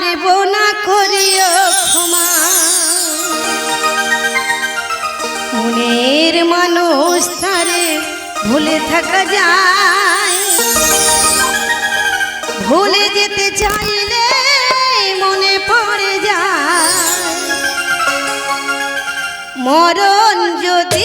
পারব না করিও ক্ষমা। মনের মানুষ তারে ভুলে থাকা যায়। ভুলে যেতে চাইলে মনে পড়ে যায়। মরণ যদি